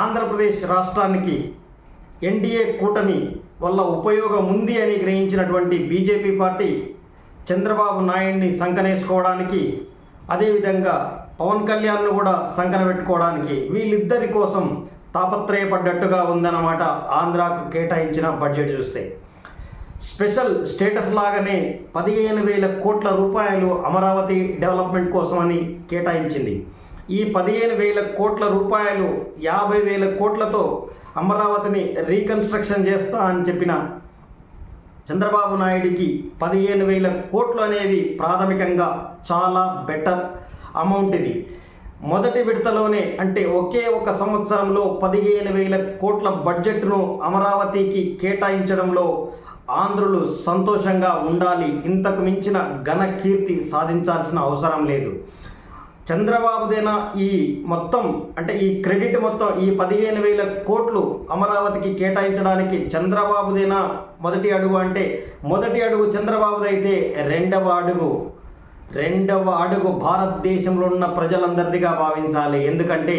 ఆంధ్రప్రదేశ్ రాష్ట్రానికి ఎన్డీఏ కూటమి వల్ల ఉపయోగం ఉంది అని గ్రహించినటువంటి బీజేపీ పార్టీ చంద్రబాబు నాయుడిని సంకనేసుకోవడానికి అదేవిధంగా పవన్ కళ్యాణ్ను కూడా సంకన పెట్టుకోవడానికి వీళ్ళిద్దరి కోసం తాపత్రయపడ్డట్టుగా ఉందన్నమాట ఆంధ్రాకు కేటాయించిన బడ్జెట్ చూస్తే. స్పెషల్ స్టేటస్ లాగానే పదిహేను వేల కోట్ల రూపాయలు అమరావతి డెవలప్మెంట్ కోసమని కేటాయించింది. ఈ పదిహేను వేల కోట్ల రూపాయలు యాభై వేల కోట్లతో అమరావతిని రీకన్స్ట్రక్షన్ చేస్తా అని చెప్పిన చంద్రబాబు నాయుడికి పదిహేను వేల కోట్లు అనేవి ప్రాథమికంగా చాలా బెటర్ అమౌంట్ ఇది. మొదటి విడతలోనే అంటే ఒకే ఒక సంవత్సరంలో పదిహేను వేల కోట్ల బడ్జెట్ను అమరావతికి కేటాయించడంలో ఆంధ్రులు సంతోషంగా ఉండాలి. ఇంతకు మించిన ఘన కీర్తి సాధించాల్సిన అవసరం లేదు. చంద్రబాబుదేనా ఈ మొత్తం అంటే ఈ క్రెడిట్ మొత్తం ఈ పదిహేను వేల కోట్లు అమరావతికి కేటాయించడానికి చంద్రబాబుదేనా మొదటి అడుగు అంటే మొదటి అడుగు చంద్రబాబుదైతే రెండవ అడుగు. రెండవ అడుగు భారతదేశంలో ఉన్న ప్రజలందరిదిగా భావించాలి. ఎందుకంటే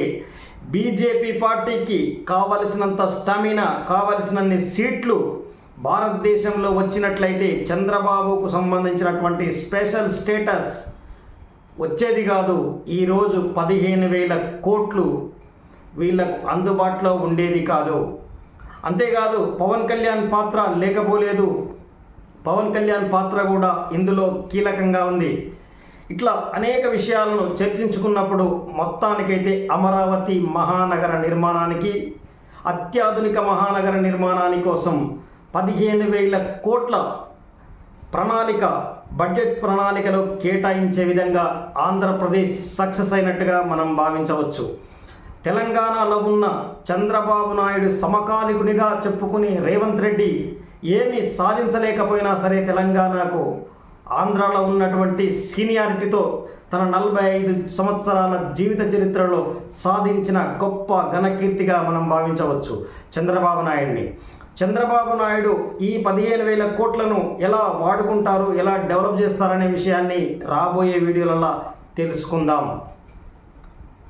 బీజేపీ పార్టీకి కావలసినంత స్టామినా కావలసినన్ని సీట్లు భారతదేశంలో వచ్చినట్లయితే చంద్రబాబుకు సంబంధించినటువంటి స్పెషల్ స్టేటస్ వచ్చేది కాదు. ఈరోజు పదిహేను వేల కోట్లు వీళ్ళకు అందుబాటులో ఉండేది కాదు. అంతేకాదు పవన్ కళ్యాణ్ పాత్ర లేకపోలేదు. పవన్ కళ్యాణ్ పాత్ర కూడా ఇందులో కీలకంగా ఉంది. ఇట్లా అనేక విషయాలను చర్చించుకున్నప్పుడు మొత్తానికైతే అమరావతి మహానగర నిర్మాణానికి అత్యాధునిక మహానగర నిర్మాణాని కోసం పదిహేను వేల కోట్ల ప్రణాళిక బడ్జెట్ ప్రణాళికలో కేటాయించే విధంగా ఆంధ్రప్రదేశ్ సక్సెస్ అయినట్టుగా మనం భావించవచ్చు. తెలంగాణలో ఉన్న చంద్రబాబు నాయుడు సమకాలికునిగా చెప్పుకుని రేవంత్ రెడ్డి ఏమీ సాధించలేకపోయినా సరే తెలంగాణకు ఆంధ్రాలో ఉన్నటువంటి సీనియారిటీతో తన నలభై ఐదు సంవత్సరాల జీవిత చరిత్రలో సాధించిన గొప్ప ఘనకీర్తిగా మనం భావించవచ్చు చంద్రబాబు నాయుడిని. చంద్రబాబు నాయుడు ఈ పదిహేను వేల కోట్లను ఎలా వాడుకుంటారు ఎలా డెవలప్ చేస్తారనే విషయాన్ని రాబోయే వీడియోలలో తెలుసుకుందాం.